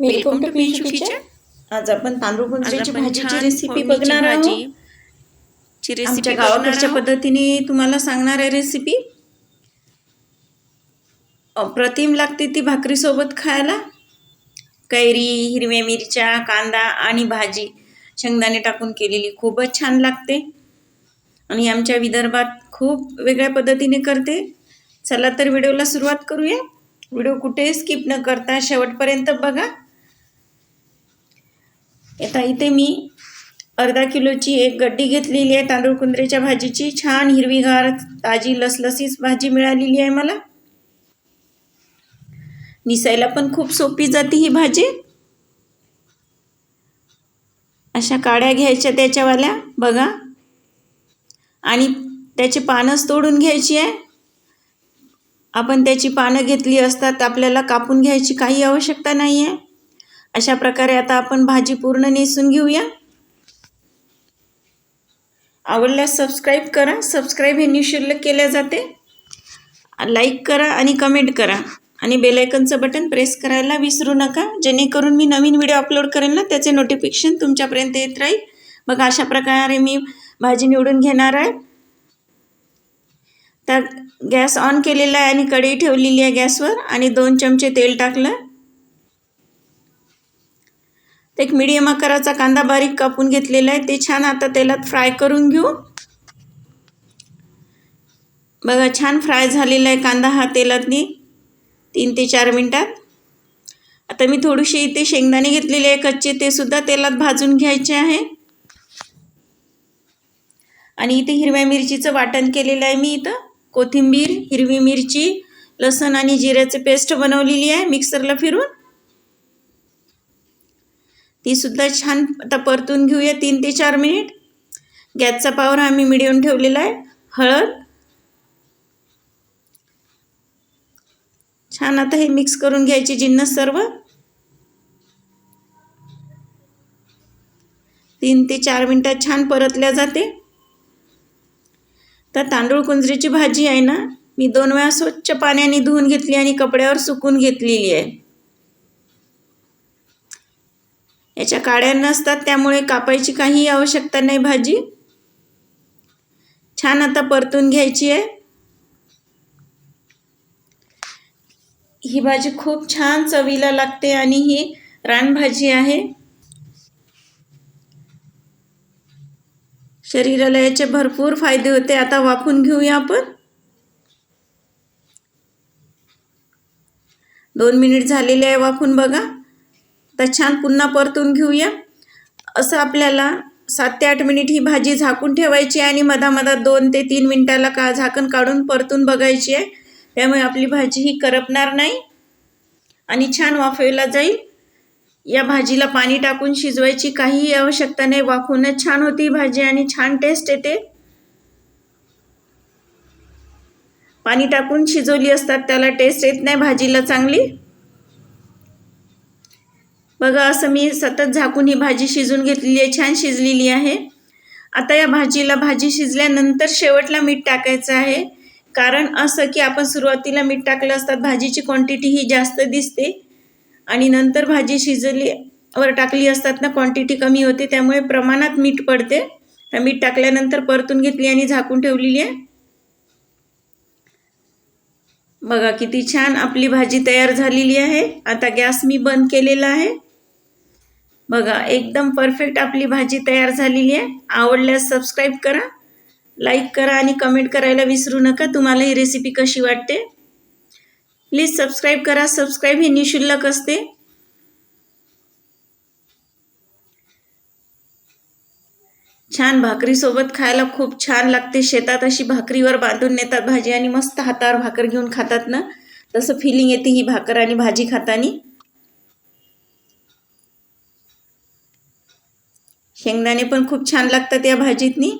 Welcome to Pinchoo kitchen आज आपण तांदूळ गुंजऱ्याची भाजीची रेसिपी बघणार आहोत. ची रेसिपी आमच्या गावाकडच्या पद्धतीने तुम्हाला सांगणार आहे रेसिपी अप्रतिम लागते ती भाकरीसोबत खायला. कैरी हिरव्या मिरच्या कांदा आणि भाजी शेंगदाणे टाकून केलेली खूपच छान लागते. आणि आमच्या विदर्भात खूप वेगळ्या पद्धतीने करते. चला तर व्हिडिओला सुरुवात करूया. व्हिडिओ कुठेही स्किप न करता शेवटपर्यंत बघा. आता इथे मी अर्धा किलोची एक गड्डी घेतलेली आहे तांदूळ कुंदरेच्या भाजीची. छान हिरवीगार ताजी लसलसीच भाजी मिळालेली आहे मला. निसायला पण खूप सोपी जाते ही भाजी. अशा काड्या घ्यायच्या त्याच्यावाल्या बघा. आणि त्याची पानंच तोडून घ्यायची आहे. आपण त्याची पानं घेतली असतात आपल्याला कापून घ्यायची काही आवश्यकता नाही आहे अशा प्रकारे आता आपण भाजी पूर्ण नेसून घेऊया. आवडल्यास सबस्क्राईब करा. सबस्क्राईब हे निशुल्क केले जाते. लाईक करा आणि कमेंट करा. आणि बेलायकनचं बटन प्रेस करायला विसरू नका. जेणेकरून मी नवीन व्हिडिओ अपलोड करेन ना त्याचे नोटिफिकेशन तुमच्यापर्यंत येत राहील. मग अशा प्रकारे मी भाजी निवडून घेणार आहे. तर गॅस ऑन केलेला आहे आणि कढई ठेवलेली आहे गॅसवर. आणि दोन चमचे तेल टाकलं. एक मिडियम आकाराचा कांदा बारीक कापून घेतलेला आहे. ते छान आता तेलात फ्राय करून घेऊ. बघा छान फ्राय झालेला आहे कांदा हा तेलातनी. तीन ते चार मिनटात. आता मी थोडीशी इथे शेंगदाणे घेतलेले आहे. कच्चे ते सुद्धा तेलात भाजून घ्यायचे आहे. आणि इथे हिरव्या मिरचीचं वाटण केलेलं आहे मी इथं. कोथिंबीर हिरवी मिरची लसण आणि जिऱ्याचं पेस्ट बनवलेली आहे. मिक्सरला फिरून. ती सुद्धा छान आता परतून घेऊया तीन ते चार मिनिट. गॅसचा पावर आम्ही मिडियम ठेवलेला आहे. हळद. छान आता हे मिक्स करून घ्यायचे जिन्नस सर्व. तीन ते चार मिनटात छान परतल्या जाते. तर तांदूळ कुंजरीची भाजी आहे ना मी दोन वेळा स्वच्छ पाण्याने धुवून घेतली आणि कपड्यावर सुकून घेतलेली आहे. याच्या काड्या नसतात त्यामुळे कापायची काही आवश्यकता नाही भाजी. छान आता परतून घ्यायची आहे. ही भाजी खूप छान चवीला लागते आणि ही रानभाजी आहे. शरीराला याचे भरपूर फायदे होते. आता वाफून घेऊया आपण. दोन मिनिट झालेले आहे वाफून बघा. तर छान पुन्हा परतून घेऊया. असं आपल्याला सात ते आठ मिनिट ही भाजी झाकून ठेवायची आणि मधामधात दोन ते तीन मिनटाला का झाकण काढून परतून बघायची आहे. त्यामुळे आपली भाजी ही करपणार नाही आणि छान वाफवायला जाईल. या भाजीला पाणी टाकून शिजवायची काहीही आवश्यकता नाही. वाफूनच छान होती भाजी आणि छान टेस्ट येते. पाणी टाकून शिजवली असतात त्याला टेस्ट येत नाही भाजीला चांगली. बघा असं मी सतत झाकून ही भाजी शिजून घेतलेली आहे छान शिजलेली आहे. आता या भाजीला भाजी शिजल्यानंतर शेवटला मीठ टाकायचं आहे. कारण असं की आपण सुरुवातीला मीठ टाकलं असतात भाजीची क्वांटिटी ही जास्त दिसते. आणि नंतर भाजी शिजली वर टाकली असतात ना क्वांटिटी कमी होते त्यामुळे प्रमाणात मीठ पडते. तर मीठ टाकल्यानंतर परतून घेतली आणि झाकून ठेवलेली आहे. बघा किती छान आपली भाजी तयार झालेली आहे. आता गॅस मी बंद केलेला आहे. बघा एकदम परफेक्ट आपली भाजी तयार झालेली आहे. आवडल्यास सबस्क्राईब करा लाईक करा आणि कमेंट करायला विसरू नका. तुम्हाला ही रेसिपी कशी वाटते? प्लीज सबस्क्राईब करा. सबस्क्राईब हे निशुल्क असते. छान भाकरीसोबत खायला खूप छान लागते. शेतात अशी भाकरीवर बांधून नेतात भाजी आणि मस्त हातावर भाकर घेऊन खातात ना? तसं फिलिंग येते ही भाकर आणि भाजी खातानी. शेंगदाणे पण खूप छान लागतात या भाजीतनी.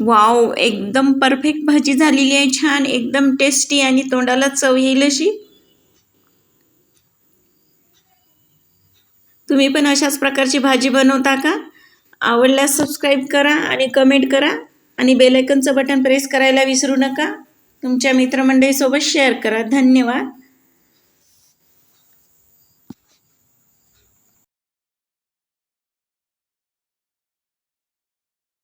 वाव एकदम परफेक्ट भाजी झालेली आहे छान एकदम टेस्टी आणि तोंडाला चव येईल अशी. तुम्ही पण अशाच प्रकारची भाजी बनवता का? आवडल्यास सबस्क्राईब करा आणि कमेंट करा आणि बेलायकनचं बटन प्रेस करायला विसरू नका. तुमच्या मित्रमंडळीसोबत शेअर करा. धन्यवाद.